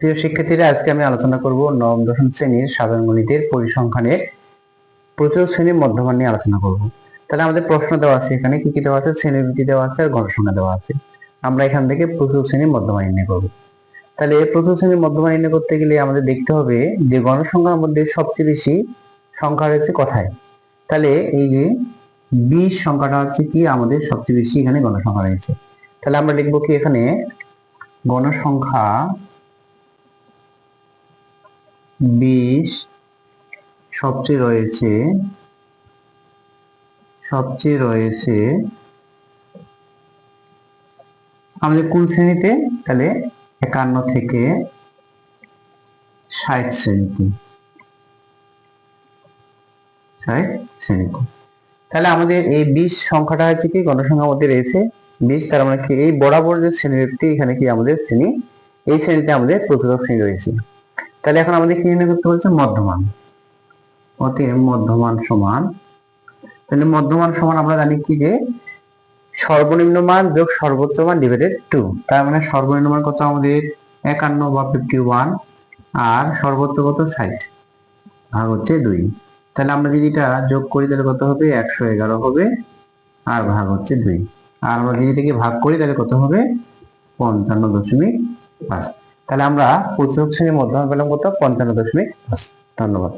প্রিয় শিক্ষার্থীরা, আজকে আমি আলোচনা করব নবম, দশম শ্রেণির সাধারণ গণিতের পরিসংখ্যানের প্রচুর শ্রেণির মধ্যমান নিয়ে আলোচনা করব। তাহলে আমাদের প্রশ্ন দেওয়া আছে এখানে, কি কি দেওয়া আছে? শ্রেণীবৃত্তি দেওয়া আছে আর গণসংখ্যা দেওয়া আছে। আমরা এখান থেকে প্রচুর শ্রেণির মধ্যমান নির্ণয় করব। তাহলে প্রচুর শ্রেণির মধ্যমান নির্ণয় করতে গেলে আমাদের দেখতে হবে যে গণসংখ্যার মধ্যে সবচেয়ে বেশি সংখ্যা রয়েছে কোথায়? তাহলে এই যে বিশ সংখ্যাটা হচ্ছে কি? আমাদের সবচেয়ে বেশি এখানে গণসংখ্যা রয়েছে। তাহলে আমরা লিখব কি এখানে গণসংখ্যা বিশ সবচেয়ে রয়েছে সবচেয়ে রয়েছে, আমাদের কোন শ্রেণীতে? তাহলে একান্ন থেকে ষাট শ্রেণীতে। ষাট শ্রেণীতে। তাহলে আমাদের এই বিশ সংখ্যাটা হচ্ছে কি? গণসংখ্যার মধ্যে রয়েছে বিশ। তার মানে কি? এই বরাবর যে শ্রেণীব্যক্তি এখানে কি আমাদের শ্রেণি? এই শ্রেণীতে আমাদের প্রতিরোধ শ্রেণি রয়েছে। তাহলে এখন আমাদের কি নির্ণয় করতে বলছে মধ্যমান। অতএব মধ্যমান সমান। তাহলে মধ্যমান সমান আমরা জানি কি যে সর্বনিম্ন মান যোগ সর্বোচ্চ মান ডিভাইডেড টু তার মানে সর্বনিম্ন মান কত? আমাদের একান্ন বা ফিফটি ওয়ান আর সর্বোচ্চ কত? ষাট। ভাগ হচ্ছে দুই। তাহলে আমরা যদি এটা যোগ করি, তাহলে কত হবে? একশো এগারো হবে আর ভাগ হচ্ছে দুই। আর আমরা যদি এটাকে ভাগ করি, তাহলে কত হবে? পঞ্চান্ন দশমিক পাঁচ। তাহলে আমরা প্রচুর শ্রেণির মধ্যমান পেলাম কত পঞ্চান্ন দশমিক ধন্যবাদ।